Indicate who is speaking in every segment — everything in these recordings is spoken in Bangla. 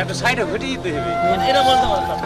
Speaker 1: একটা সাইডে ঘটিয়ে দিতে হবে।
Speaker 2: এটা বলতে পারতাম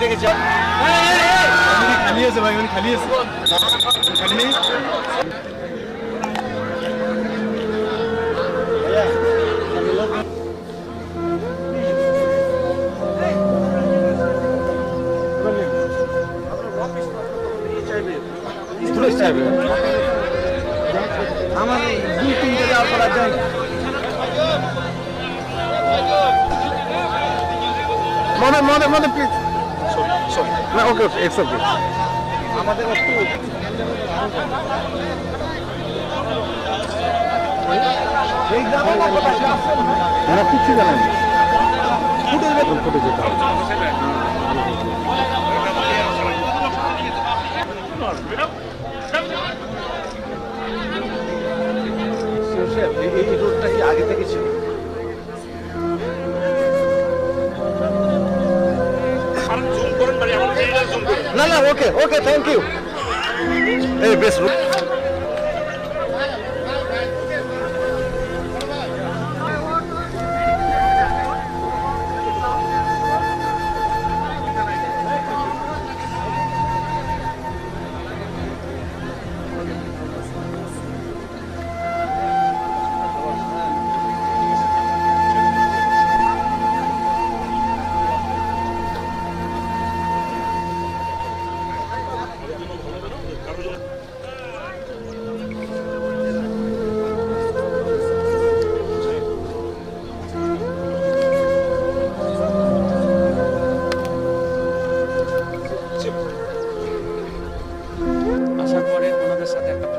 Speaker 1: দেখেছি।
Speaker 3: খালি আছে ভাই খালি আছে খালি নেই আমার দুই তিনটে যাওয়ার পর মনে মনে মনে প্লিজ না ওকে ওকে ইটস ওকে আমাদের একটু ওরা কিচ্ছু জানেন ফুটে বেতন ফুটে যেতে হবে। এই রোডটা কি আগে থেকে ছিল? ना ना okay
Speaker 4: okay thank you a best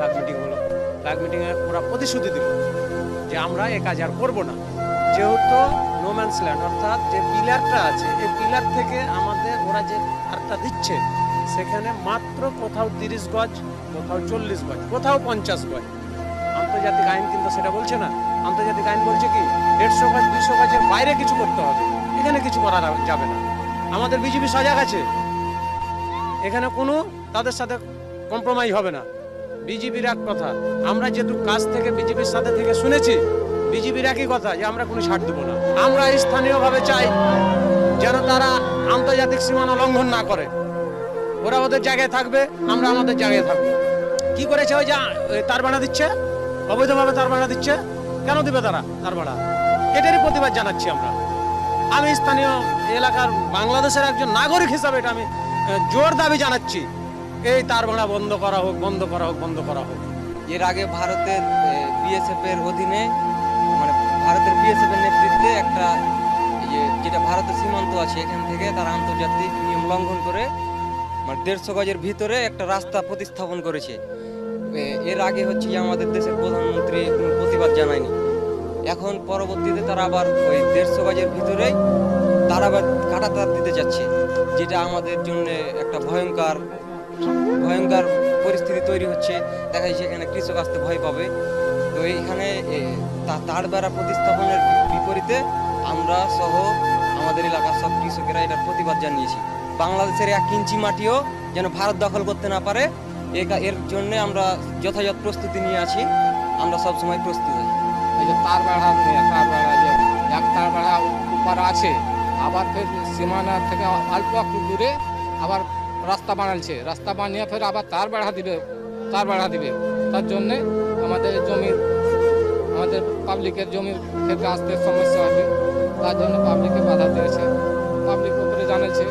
Speaker 4: flag meeting হলো। ফ্ল্যাগ মিটিংয়ে ওরা প্রতিশ্রুতি দিল যে আমরা এ কাজ আর করব না। যেহেতু নোম্যান্স ল্যান্ড অর্থাৎ যে পিলারটা আছে, এই পিলার থেকে আমাদের ওরা যে আরটা দিচ্ছে, সেখানে মাত্র কোথাও তিরিশ গজ, কোথাও চল্লিশ গজ, কোথাও পঞ্চাশ গজ। আন্তর্জাতিক আইন কিন্তু সেটা বলছে না। আন্তর্জাতিক আইন বলছে কি, দেড়শো গজ দুশো গজের বাইরে কিছু করতে হবে। এখানে কিছু করা যাবে না। আমাদের বিজেপি সজাগ আছে। এখানে কোনো তাদের সাথে কম্প্রোমাইজ হবে না। বিজেপির এক কথা, আমরা যেহেতু কাজ থেকে বিজেপির সাথে থেকে শুনেছি, বিজেপির একই কথা যে আমরা কোনো ছাড় দেবো না। আমরা স্থানীয়ভাবে চাই যেন তারা আন্তর্জাতিক সীমানা লঙ্ঘন না করে। ওরা ওদের জায়গায় থাকবে, আমরা আমাদের জায়গায় থাকব। কি করেছে ওই যে তার ভাড়া দিচ্ছে? অবৈধভাবে তার ভাড়া দিচ্ছে? কেন দিবে তারা তার ভাড়া এটারই প্রতিবাদ জানাচ্ছি আমরা। আমি স্থানীয় এলাকার বাংলাদেশের একজন নাগরিক হিসাবে এটা আমি জোর দাবি জানাচ্ছি। এই তার ভাড়া বন্ধ করা হোক, বন্ধ করা হোক, বন্ধ করা হোক।
Speaker 5: এর আগে ভারতের বিএসএফ এর অধীনে মানে ভারতের বিএসএফ এর নেতৃত্বে একটা যেটা ভারতের সীমান্ত আছে এখান থেকে তারা আন্তর্জাতিক নিয়ম লঙ্ঘন করে মানে দেড়শো গজের ভিতরে একটা রাস্তা প্রতিস্থাপন করেছে। এর আগে হচ্ছে আমাদের দেশের প্রধানমন্ত্রী কোনো প্রতিবাদ জানায়নি। এখন পরবর্তীতে তারা আবার ওই দেড়শো গজের ভিতরেই তারা আবার কাটাতার দিতে যাচ্ছে, যেটা আমাদের জন্য একটা ভয়ঙ্কর ভয়ঙ্কর পরিস্থিতি তৈরি হচ্ছে। দেখা যাচ্ছে এখানে কৃষক আসতে ভয় পাবে। তো এইখানে তার দ্বারা প্রতিস্থাপনের বিপরীতে আমরা সহ আমাদের এলাকার সব কৃষকেরা এটার প্রতিবাদ জানিয়েছি। বাংলাদেশের এক ইঞ্চি মাটিও যেন ভারত দখল করতে না পারে এর জন্য আমরা যথাযথ প্রস্তুতি নিয়ে আছি। আমরা সব সময় প্রস্তুত আছি।
Speaker 6: এই যে তার বেড়া তার বেড়া যে, এক তার বেড়া উপর আছে, আবার ফের সীমানা থেকে অল্প একটু দূরে আবার রাস্তা বানাচ্ছে রাস্তা বানিয়ে ফের আবার তার বাড়া দিবে, তার বাড়া দিবে। তার জন্যে আমাদের জমি, আমাদের পাবলিকের জমির ক্ষেত্রে আসতে সমস্যা হবে। তার জন্য পাবলিককে বাধা দিয়েছে। পাবলিক উপরে জানিয়েছে